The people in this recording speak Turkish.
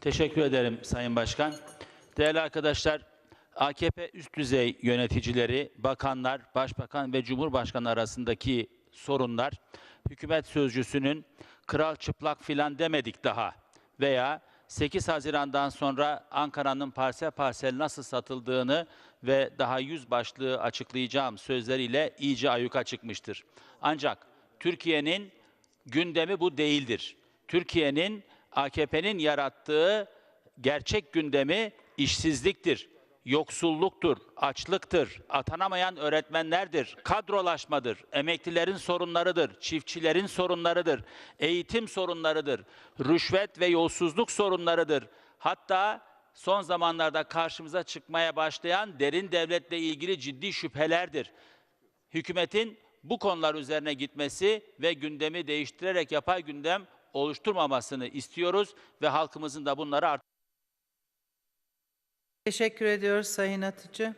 Teşekkür ederim Sayın Başkan. Değerli arkadaşlar, AKP üst düzey yöneticileri, bakanlar, başbakan ve cumhurbaşkanı arasındaki sorunlar, hükümet sözcüsünün kral çıplak filan demedik daha veya 8 Haziran'dan sonra Ankara'nın parsel parsel nasıl satıldığını ve daha yüz başlığı açıklayacağım sözleriyle iyice ayyuka çıkmıştır. Ancak Türkiye'nin gündemi bu değildir. Türkiye'nin AKP'nin yarattığı gerçek gündemi işsizliktir, yoksulluktur, açlıktır, atanamayan öğretmenlerdir, kadrolaşmadır, emeklilerin sorunlarıdır, çiftçilerin sorunlarıdır, eğitim sorunlarıdır, rüşvet ve yolsuzluk sorunlarıdır. Hatta son zamanlarda karşımıza çıkmaya başlayan derin devletle ilgili ciddi şüphelerdir hükümetin bu konular üzerine gitmesi ve gündemi değiştirerek yapay gündem oluşturmamasını istiyoruz ve halkımızın da bunları artık Teşekkür ediyoruz Sayın Atıcı.